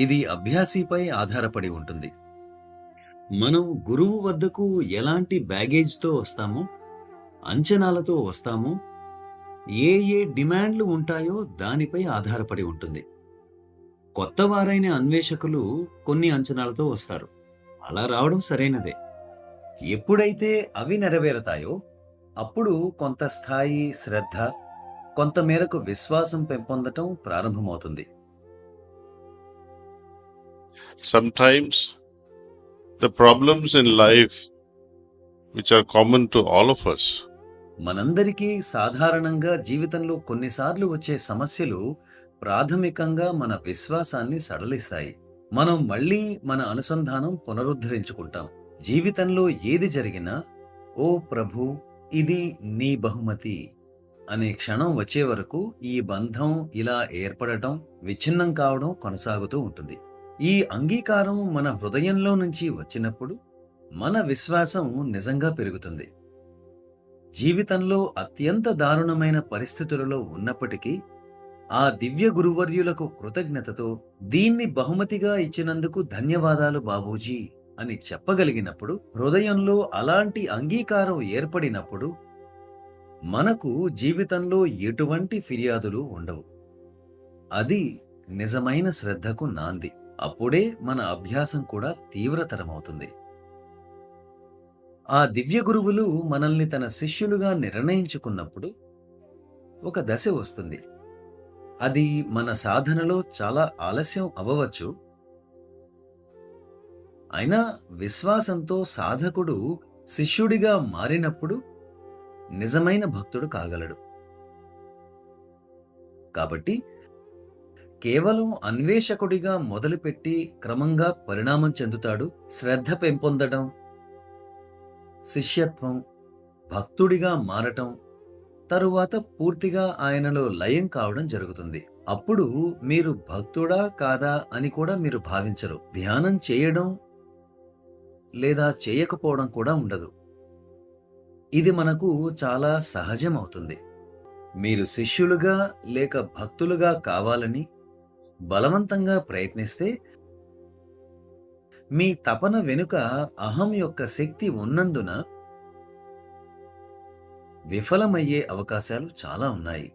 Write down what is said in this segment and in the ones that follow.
ఇది అభ్యాసిపై ఆధారపడి ఉంటుంది. మనం గురువు వద్దకు ఎలాంటి బ్యాగేజ్తో వస్తామో అంచనాలతో వస్తామో ఏ ఏ డిమాండ్లు ఉంటాయో దానిపై ఆధారపడి ఉంటుంది. కొత్త వారైన అన్వేషకులు కొన్ని అంచనాలతో వస్తారు. అలా రావడం సరైనదే. ఎప్పుడైతే అవి నెరవేరతాయో అప్పుడు కొంత స్థాయి శ్రద్ధ కొంత మేరకు విశ్వాసం పెంపొందటం ప్రారంభమవుతుంది. Sometimes the problems in life, which are common to all of us, మనందరికీ సాధారణంగా జీవితంలో కొన్నిసార్లు వచ్చే సమస్యలు ప్రాథమికంగా మన విశ్వాసాన్ని సడలిస్తాయి. మనం మళ్ళీ మన అనుసంధానం పునరుద్ధరించుకుంటాం. జీవితంలో ఏది జరిగినా ఓ ప్రభు ఇది నీ బహుమతి అనే క్షణం వచ్చే వరకు ఈ బంధం ఇలా ఏర్పడటం విచ్ఛిన్నం కావడం కొనసాగుతూ ఉంటుంది. ఈ అంగీకారం మన హృదయంలో నుంచి వచ్చినప్పుడు మన విశ్వాసం నిజంగా పెరుగుతుంది. జీవితంలో అత్యంత దారుణమైన పరిస్థితులలో ఉన్నప్పటికీ ఆ దివ్య గురువర్యులకు కృతజ్ఞతతో దీన్ని బహుమతిగా ఇచ్చినందుకు ధన్యవాదాలు బాబూజీ అని చెప్పగలిగినప్పుడు హృదయంలో అలాంటి అంగీకారం ఏర్పడినప్పుడు మనకు జీవితంలో ఎటువంటి ఫిర్యాదులు ఉండవు. అది నిజమైన శ్రద్ధకు నాంది. అప్పుడే మన అభ్యాసం కూడా తీవ్రతరమవుతుంది. ఆ దివ్య గురువులు మనల్ని తన శిష్యులుగా నిర్ణయించుకున్నప్పుడు ఒక దశ వస్తుంది. అది మన సాధనలో చాలా ఆలస్యం అవ్వవచ్చు. అయినా విశ్వాసంతో సాధకుడు శిష్యుడిగా మారినప్పుడు నిజమైన భక్తుడు కాగలడు. కాబట్టి కేవలం అన్వేషకుడిగా మొదలుపెట్టి క్రమంగా పరిణామం చెందుతాడు. శ్రద్ధ పెంపొందడం శిష్యత్వం భక్తుడిగా మారటం తరువాత పూర్తిగా ఆయనలో లయం కావడం జరుగుతుంది. అప్పుడు మీరు భక్తుడా కాదా అని కూడా మీరు భావించరు. ధ్యానం చేయడం లేదా చేయకపోవడం కూడా ఉండదు. ఇది మనకు చాలా సహజం అవుతుంది మీరు శిష్యులుగా లేక భక్తులుగా కావాలని బలవంతంగా ప్రయత్నిస్తే మీ తపన వెనుక అహం యొక్క శక్తి ఉన్నందున విఫలమయ్యే అవకాశాలు చాలా ఉన్నాయి.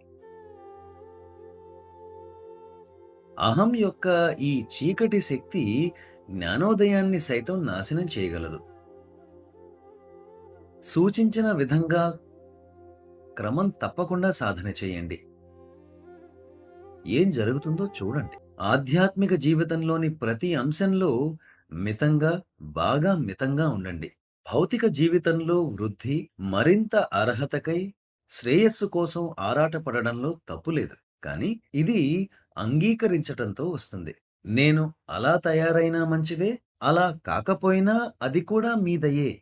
అహం యొక్క ఈ చీకటి శక్తి జ్ఞానోదయాన్ని సైతం నాశనం చేయగలదు. సూచించిన విధంగా క్రమం తప్పకుండా సాధన చేయండి. ఏం జరుగుతుందో చూడండి. ఆధ్యాత్మిక జీవితంలోని ప్రతి అంశంలో మితంగా బాగా మితంగా ఉండండి. భౌతిక జీవితంలో వృద్ధి మరింత అర్హతకై శ్రేయస్సు కోసం ఆరాటపడడంలో తప్పులేదు కానీ ఇది అంగీకరించటంతో వస్తుంది. నేను అలా తయారైనా మంచిదే అలా కాకపోయినా అది కూడా మీదయే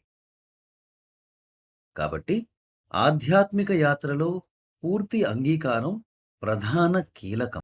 కాబట్టి ఆధ్యాత్మిక యాత్రలో పూర్తి అంగీకారం ప్రధాన కీలకం.